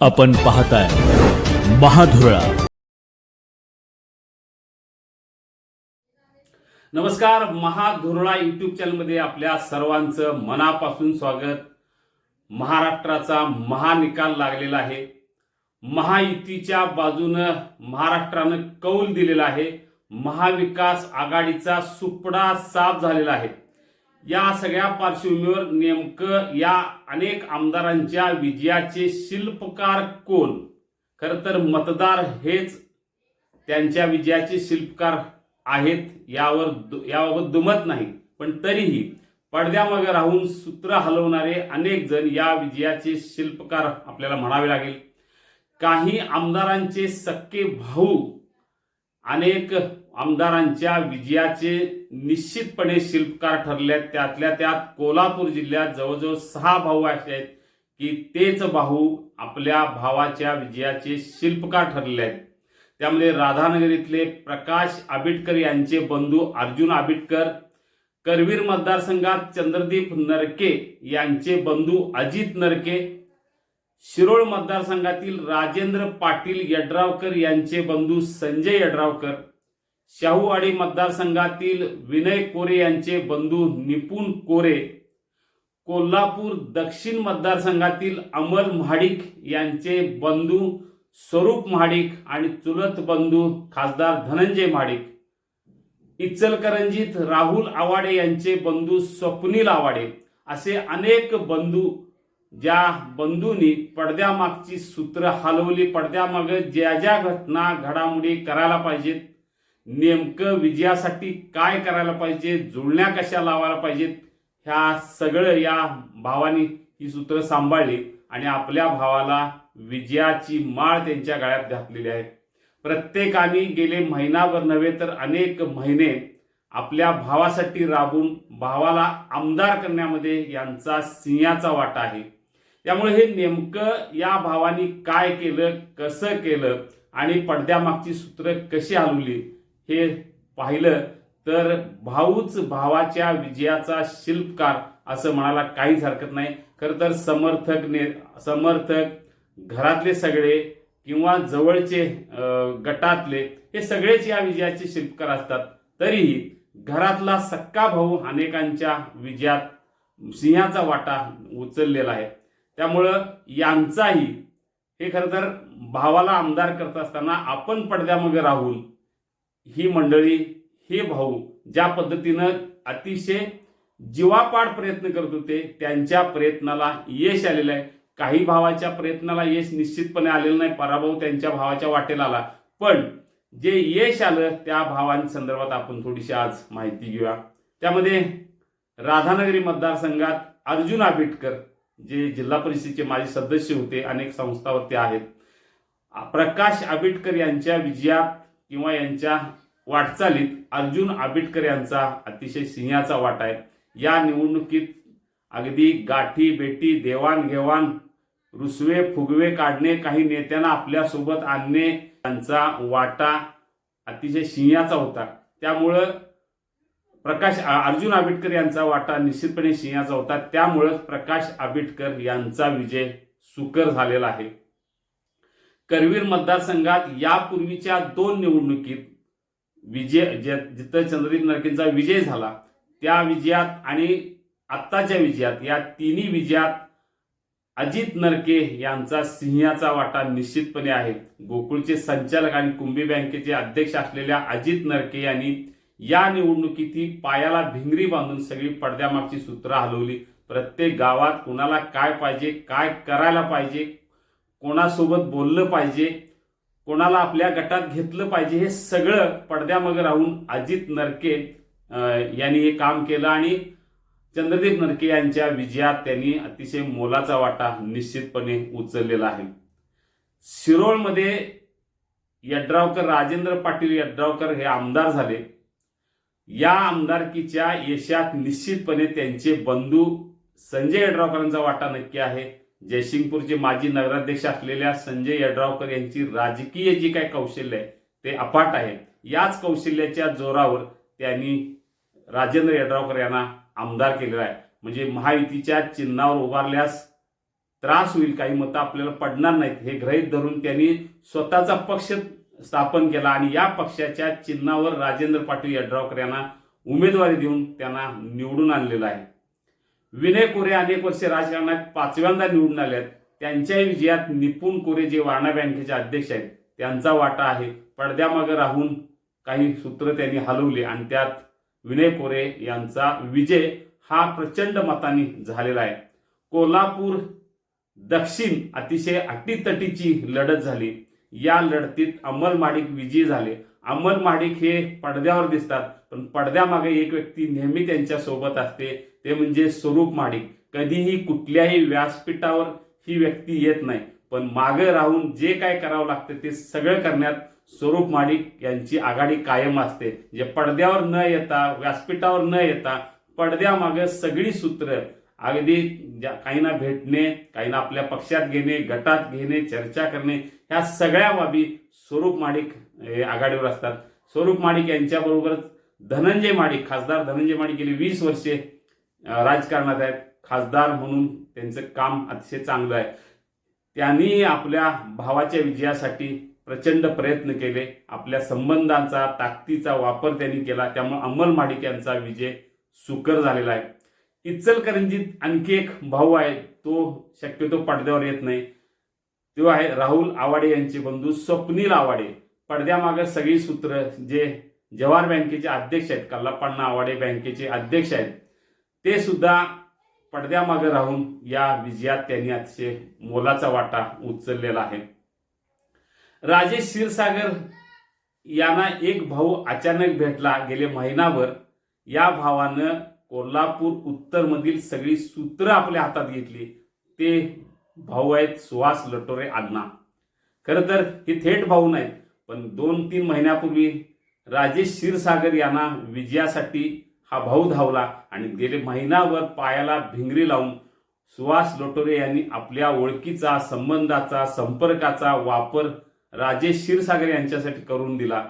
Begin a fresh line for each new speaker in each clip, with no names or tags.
आपण पाहताय महाधुरळा.
नमस्कार महाधुरळा युट्यूब चॅनलमध्ये आपल्या सर्वांचं मनापासून स्वागत. महाराष्ट्राचा महानिकाल लागलेला आहे. महायुतीच्या बाजूनं महाराष्ट्रानं कौल दिलेला आहे. महाविकास आघाडीचा सुपडा साफ झालेला आहे. या सगळ्या पार्श्वभूमीवर नेमकं या अनेक आमदारांच्या विजयाचे शिल्पकार कोण? खरं तर मतदार हेच त्यांच्या विजयाचे शिल्पकार आहेत यावर दु- याबाबत दुमत नाही. पण तरीही पडद्यामागे राहून सूत्र हलवणारे अनेक जण या विजयाचे शिल्पकार आपल्याला म्हणावे लागेल. काही आमदारांचे सक्के भाऊ अनेक आमदारांच्या विजयाचे निश्चितपणे शिल्पकार ठरले आहेत त्यातल्या त्यात कोल्हापूर जिल्ह्यात जवळजवळ सहा भाऊ असे आहेत की तेच भाऊ आपल्या भावाच्या विजयाचे शिल्पकार ठरले आहेत. त्यामध्ये राधानगरीतले प्रकाश आबिटकर यांचे बंधू अर्जुन आबिटकर करवीर मतदारसंघात चंद्रदीप नरके यांचे बंधू अजित नरके शिरोळ मतदारसंघातील राजेंद्र पाटील यड्रावकर यांचे बंधू संजय यड्रावकर शाहूवाडी मतदारसंघातील विनय कोरे यांचे बंधू निपुण कोरे कोल्हापूर दक्षिण मतदारसंघातील अमल महाडिक यांचे बंधू स्वरूप महाडिक आणि चुलत बंधू खासदार धनंजय महाडिक इचलकरंजीत राहुल आवाडे यांचे बंधू स्वप्नील आवाडे असे अनेक बंधू ज्या बंधूंनी पडद्यामागची सूत्र हलवली पडद्यामागे ज्या ज्या घटना घडामोडी करायला पाहिजेत नेमकं विजयासाठी काय करायला पाहिजे जुळण्या कशा लावायला पाहिजेत ह्या सगळं या भावानी ही सूत्र सांभाळली आणि आपल्या भावाला विजयाची माळ त्यांच्या गळ्यात घातलेली आहे. प्रत्येकाने गेले महिनाभर नव्हे तर अनेक महिने आपल्या भावासाठी राबून भावाला आमदार करण्यामध्ये यांचा सिंहाचा वाटा आहे. त्यामुळे हे नेमकं या भावानी काय केलं कसं केलं आणि पडद्यामागची सूत्र कशी हलवली हे पाहिलं तर भाऊच भावाच्या विजयाचा शिल्पकार असं म्हणायला काहीच हरकत नाही. खरं तर समर्थक ने समर्थक घरातले सगळे किंवा जवळचे गटातले हे सगळेच या विजयाचे शिल्पकार असतात. तरीही घरातला सक्का भाऊ अनेकांच्या विजयात सिंहाचा वाटा उचललेला आहे. त्यामुळं यांचाही हे खरं तर भावाला आमदार करत असताना आपण पडद्यामागे राहून ही मंडळी हे भाऊ ज्या पद्धतीनं अतिशय जीवापाड प्रयत्न करत होते त्यांच्या प्रयत्नाला यश आलेलं आहे. काही भावाच्या प्रयत्नाला यश निश्चितपणे आलेलं नाही. पराभव त्यांच्या भावाच्या वाटेला आला. पण जे यश आलं त्या भावांसंदर्भात आपण थोडीशी आज माहिती घेऊया. त्यामध्ये राधानगरी मतदारसंघात अर्जुन आबिटकर जे जिल्हा परिषदेचे माजी सदस्य होते अनेक संस्थावरती आहेत. प्रकाश आबिटकर यांच्या विजयात किंवा यांच्या वाटचालीत अर्जुन आबिटकर यांचा अतिशय सिंहाचा वाटा आहे. या निवडणुकीत अगदी गाठी बेटी देवाणघेवाण रुसवे फुगवे काढणे काही नेत्यांना आपल्यासोबत आणणे त्यांचा वाटा अतिशय सिंहाचा होता. त्यामुळं प्रकाश अर्जुन आबिटकर यांचा वाटा निश्चितपणे सिंहाचा होता. त्यामुळंच प्रकाश आबिटकर यांचा विजय सुकर झालेला आहे. करवीर मतदारसंघात यापूर्वीच्या दोन निवडणुकीत विजय जिथं चंद्रदीप नरकेंचा विजय झाला त्या विजयात आणि आत्ताच्या विजयात या तिन्ही विजयात अजित नरके यांचा सिंहाचा वाटा निश्चितपणे आहे. गोकुळचे संचालक आणि कुंभी बँकेचे अध्यक्ष असलेल्या अजित नरके यांनी या निवडणुकीतील पायाला भिंगरी बांधून सगळी पडद्यामागची सूत्र हलवली. प्रत्येक गावात कुणाला काय पाहिजे काय करायला पाहिजे कोणासोबत बोललं पाहिजे कोणाला आपल्या गटात घेतलं पाहिजे हे सगळं पडद्यामागे राहून अजित नरके यांनी हे काम केलं आणि चंद्रदीप नरके यांच्या विजयात त्यांनी अतिशय मोलाचा वाटा निश्चितपणे उचललेला आहे. शिरोळमध्ये यड्रावकर राजेंद्र पाटील यड्रावकर हे आमदार झाले. या आमदारकीच्या यशात निश्चितपणे त्यांचे बंधू संजय यड्रावकरांचा वाटा नक्की आहे. जयसिंगपूरचे माजी नगराध्यक्ष असलेल्या संजय यड्रावकर यांची राजकीय जी काय कौशल्य आहे ते अफाट आहे. याच कौशल्याच्या जोरावर त्यांनी राजेंद्र यड्रावकर यांना आमदार केलेला आहे. म्हणजे महायुतीच्या चिन्हावर उभारल्यास त्रास होईल काही मतं आपल्याला पडणार नाहीत हे गृहीत धरून त्यांनी स्वतःचा पक्ष स्थापन केला आणि या पक्षाच्या चिन्हावर राजेंद्र पाटील यड्रावकर यांना उमेदवारी देऊन त्यांना निवडून आणलेलं आहे. विनय कोरे अनेक वर्षे राजकारणात पाचव्यांदा निवडून आले आहेत त्यांच्याही विजयात निपुण कोरे जे वारणा बँकेचे अध्यक्ष आहेत त्यांचा वाटा आहे. पडद्यामागे राहून काही सूत्र त्यांनी हलवली आणि त्यात विनय कोरे यांचा विजय हा प्रचंड मताने झालेला आहे. कोल्हापूर दक्षिण अतिशय अटीतटीची लढत झाली. या लढतीत अमल माडिक विजयी झाले. अमल माडिक हे पडद्यावर दिसतात पण पडद्यामागे एक व्यक्ती नेहमी त्यांच्यासोबत असते ते म्हणजे स्वरूप माडिक कधीही कुठल्याही व्यासपीठावर ही व्यक्ती येत नाही पण मागे राहून जे काय करावं लागतं ते सगळं करण्यात स्वरूप माडिक यांची आघाडी कायम असते. जे पडद्यावर न येता व्यासपीठावर न येता पडद्यामागे सगळी सूत्र अगदी काहींना भेटणे काहींना आपल्या पक्षात घेणे गटात घेणे चर्चा करणे ह्या सगळ्या बाबी स्वरूप माडिक आघाडीवर असतात. स्वरूप माडिक यांच्याबरोबरच धनंजय माडिक खासदार धनंजय माडिक गेली वीस वर्षे राजकारणात आहेत. खासदार म्हणून त्यांचं काम अतिशय चांगलं आहे. त्यांनी आपल्या भावाच्या विजयासाठी प्रचंड प्रयत्न केले. आपल्या संबंधांचा ताकदीचा वापर त्यांनी केला. त्यामुळे अंमल माडिक यांचा विजय सुकर झालेला आहे. इचलकरंजीत आणखी एक भाऊ आहे. तो शक्यतो पडद्यावर येत नाही. तो आहे राहुल आवाडे यांचे बंधू स्वप्नील आवाडे. पडद्यामागे सगळी सूत्र जे जवाहर बँकेचे अध्यक्ष आहेत कल्लापण्णा आवाडे बँकेचे अध्यक्ष आहेत ते सुद्धा पडद्यामागे राहून या विजयात त्यांनी अतिशय मोलाचा वाटा उचललेला आहे. राजेश क्षीरसागर यांना एक भाऊ अचानक भेटला गेले महिनाभर. या भावानं कोल्हापूर उत्तरमधील सगळी सूत्र आपल्या हातात घेतली. ते भाऊ आहेत सुहास लटोरे अण्णा. खरं तर हे थेट भाऊ नाहीत पण दोन तीन महिन्यापूर्वी राजेश क्षीरसागर यांना विजयासाठी हा भाऊ धावला आणि गेले महिनाभर पायाला भिंगरी लावून सुहास लोटोरे यांनी आपल्या ओळखीचा संबंधाचा संपर्काचा वापर राजेश क्षीरसागर यांच्यासाठी करून दिला.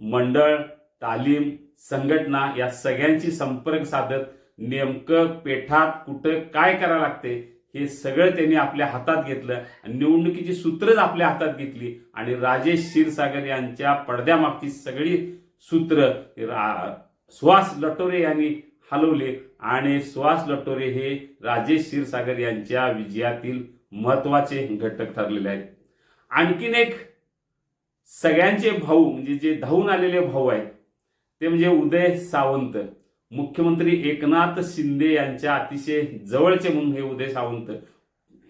मंडळ तालीम संघटना या सगळ्यांची संपर्क साधत नेमकं पेठात कुठं काय करावं लागते हे सगळं त्यांनी आपल्या हातात घेतलं आणि निवडणुकीची सूत्रच आपल्या हातात घेतली. आणि राजेश क्षीरसागर यांच्या पडद्यामागची सगळी सूत्र सुहास लटोरे यांनी हलवले. आणि सुहास लटोरे हे राजेश क्षीरसागर यांच्या विजयातील महत्त्वाचे घटक ठरलेले आहेत. आणखीन एक सगळ्यांचे भाऊ म्हणजे जे धावून आलेले भाऊ आहेत ते म्हणजे उदय सावंत. मुख्यमंत्री एकनाथ शिंदे यांच्या अतिशय जवळचे म्हणून हे उदय सावंत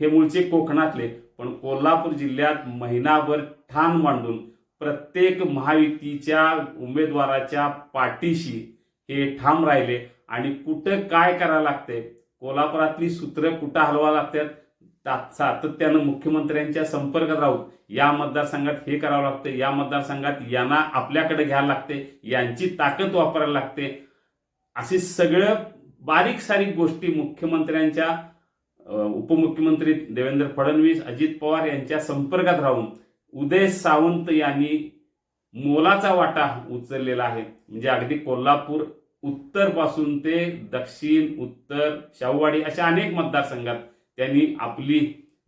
हे मूळचे कोकणातले पण कोल्हापूर जिल्ह्यात महिनाभर ठाण मांडून प्रत्येक महायुतीच्या उमेदवाराच्या पाठीशी हे ठाम राहिले. आणि कुठं काय करावं लागते कोल्हापुरातली सूत्र कुठं हलवा लागतात? सातत्यानं मुख्यमंत्र्यांच्या संपर्कात राहून या मतदारसंघात हे करावं लागतं या मतदारसंघात यांना आपल्याकडे घ्यायला लागते यांची ताकद वापरायला लागते. असे सगळं बारीक सारीक गोष्टी मुख्यमंत्र्यांच्या उपमुख्यमंत्री देवेंद्र फडणवीस अजित पवार यांच्या संपर्कात राहून उदय सावंत यांनी मोलाचा वाटा उचललेला आहे. म्हणजे अगदी कोल्हापूर उत्तरपासून ते दक्षिण उत्तर शाहूवाडी अशा अनेक मतदारसंघात त्यांनी आपली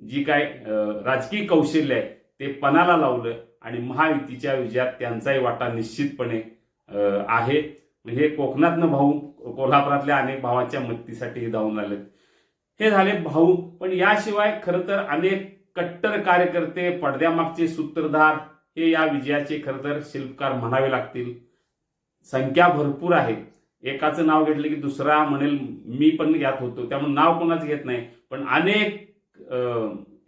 जी काय राजकीय कौशल्य आहे ते पणाला लावलं आणि महायुतीच्या विजयात त्यांचाही वाटा निश्चितपणे आहे. हे कोकणातनं भाऊ कोल्हापुरातल्या अनेक भावांच्या मदतीसाठी धावून आले हे झाले भाऊ. पण याशिवाय खरं तर अनेक कट्टर कार्यकर्ते पडद्यामागचे सूत्रधार हे या विजयाचे खरं तर शिल्पकार म्हणावे लागतील. संख्या भरपूर आहे. एकाचं नाव घेतलं की दुसरा म्हणेल मी पण यात होतो. त्यामुळे नाव कोणाच घेत नाही. पण अनेक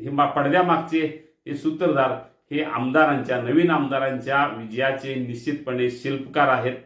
हे मा- पडद्यामागचे हे सूत्रधार हे आमदारांच्या नवीन आमदारांच्या विजयाचे निश्चितपणे शिल्पकार आहेत.